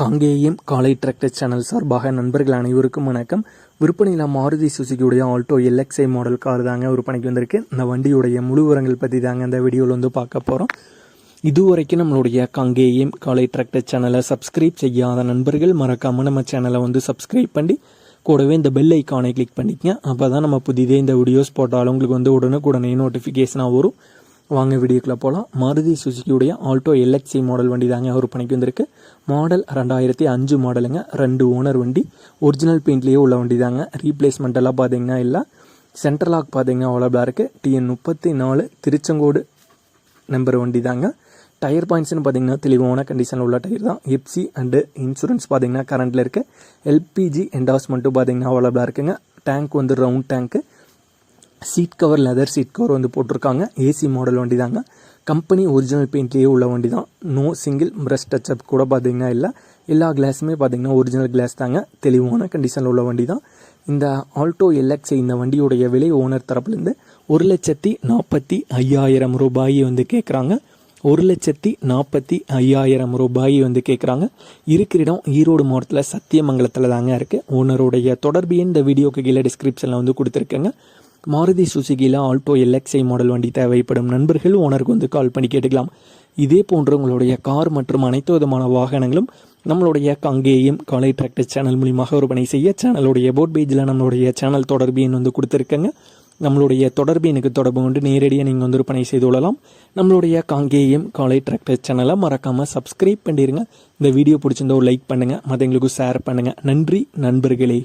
காங்கேயம் காலை tractor channel சார்பாக நண்பர்கள் அனைவருக்கும் வணக்கம். விற்பனையில் மாருதி சுசுகியுடைய ஆல்டோ எல்எக்ஸ்ஐ மாடல் கார் தாங்க விற்பனைக்கு வந்திருக்கு. இந்த வண்டியுடைய முழு உரங்கள் பற்றி தாங்க இந்த வீடியோவில் வந்து பார்க்க போகிறோம் இதுவரைக்கும் நம்மளுடைய காங்கேயம் காலை டிராக்டர் சேனலை சப்ஸ்கிரைப் செய்யாத நண்பர்கள் மறக்காமல் நம்ம சேனலை வந்து சப்ஸ்கிரைப் பண்ணி கூடவே இந்த பெல் ஐக்கானை கிளிக் பண்ணிக்கங்க. அப்போ தான் நம்ம புதிதே இந்த வீடியோஸ் போட்டாலும் உங்களுக்கு வந்து உடனுக்குடனே நோட்டிஃபிகேஷனாக வரும். வாங்க வீடியோக்குள்ளே போகலாம் மாருதி சுசுக்கியுடைய ஆல்டோ எல்எக்ஸி மாடல் வண்டி தாங்க விற்பனைக்கு வந்திருக்கு. மாடல் ரெண்டாயிரத்தி அஞ்சு மாடலுங்க ரெண்டு ஓனர் வண்டி. ஒரிஜினல் பெயிண்ட்லேயே உள்ள வண்டி தாங்க. ரீப்ளேஸ்மெண்ட்டெல்லாம் பார்த்தீங்கன்னா இல்லை. சென்ட்ரல் லாக் பார்த்தீங்கன்னா அவைலபிளாக இருக்குது டிஎன் முப்பத்தி நாலு திருச்செங்கோடு நம்பர் வண்டி தாங்க. டயர் பாயிண்ட்ஸ்னு பார்த்தீங்கன்னா தெளிவான கண்டிஷனில் உள்ள டயர் தான். எப்சி அண்டு இன்சூரன்ஸ் பார்த்தீங்கன்னா கரண்ட்டில் இருக்குது எல்பிஜி என்டாஸ்மெண்ட்டும் பார்த்தீங்கன்னா அவைலபிளாக இருக்குங்க. டேங்க் வந்து ரவுண்ட் டேங்க்கு seat cover leather seat cover வந்து போட்டிருக்காங்க. ஏசி மாடல் வண்டி தாங்க கம்பெனி ஒரிஜினல் பெயிண்ட்லேயே உள்ள வண்டி தான் நோ சிங்கிள் ப்ரஷ் டச்சப் கூட பார்த்தீங்கன்னா இல்லை. எல்லா கிளாஸுமே பார்த்தீங்கன்னா ஒரிஜினல் கிளாஸ் தாங்க. தெளிவான கண்டிஷனில் உள்ள வண்டி தான் இந்த ஆல்டோ எல்எக்ஸ் இந்த வண்டியுடைய விலை ஓனர் தரப்புலேருந்து ஒரு லட்சத்தி நாற்பத்தி ஐயாயிரம் ரூபாய் வந்து கேட்குறாங்க ஒரு லட்சத்தி நாற்பத்தி ஐயாயிரம் ரூபாய் வந்து கேட்குறாங்க இருக்கிற இடம் ஈரோடு மாவட்டத்தில் சத்தியமங்கலத்தில் தாங்க இருக்குது ஓனருடைய தொடர்பு இந்த வீடியோக்கு கீழே டிஸ்கிரிப்ஷனில் வந்து கொடுத்துருக்கேங்க. மாருதி சுசுகியில் ஆல்டோ எல்எக்ஸ்ஐ மாடல் வண்டி தேவைப்படும் நண்பர்கள் ஓனருக்கு வந்து கால் பண்ணி கேட்டுக்கலாம். இதே போன்று உங்களுடைய கார் மற்றும் அனைத்து விதமான வாகனங்களும் நம்மளுடைய கங்கேயம் காலை டிராக்டர் சேனல் மூலியமாக விற்பனை செய்ய சேனலுடைய போட் பேஜில் நம்மளுடைய சேனல் தொடர்பு எண் வந்து கொடுத்துருக்கேங்க. நம்மளுடைய தொடர்பு எனக்கு தொடர்பு கொண்டு நேரடியாக நீங்கள் வந்து விற்பனை செய்து கொள்ளலாம். நம்மளுடைய காங்கேயம் காலை டிராக்டர் சேனலை மறக்காமல் சப்ஸ்கிரைப் பண்ணிடுங்க இந்த வீடியோ பிடிச்சிருந்தா ஒரு லைக் பண்ணுங்கள் மற்றவங்களுக்கு ஷேர் பண்ணுங்கள் நன்றி நண்பர்களே.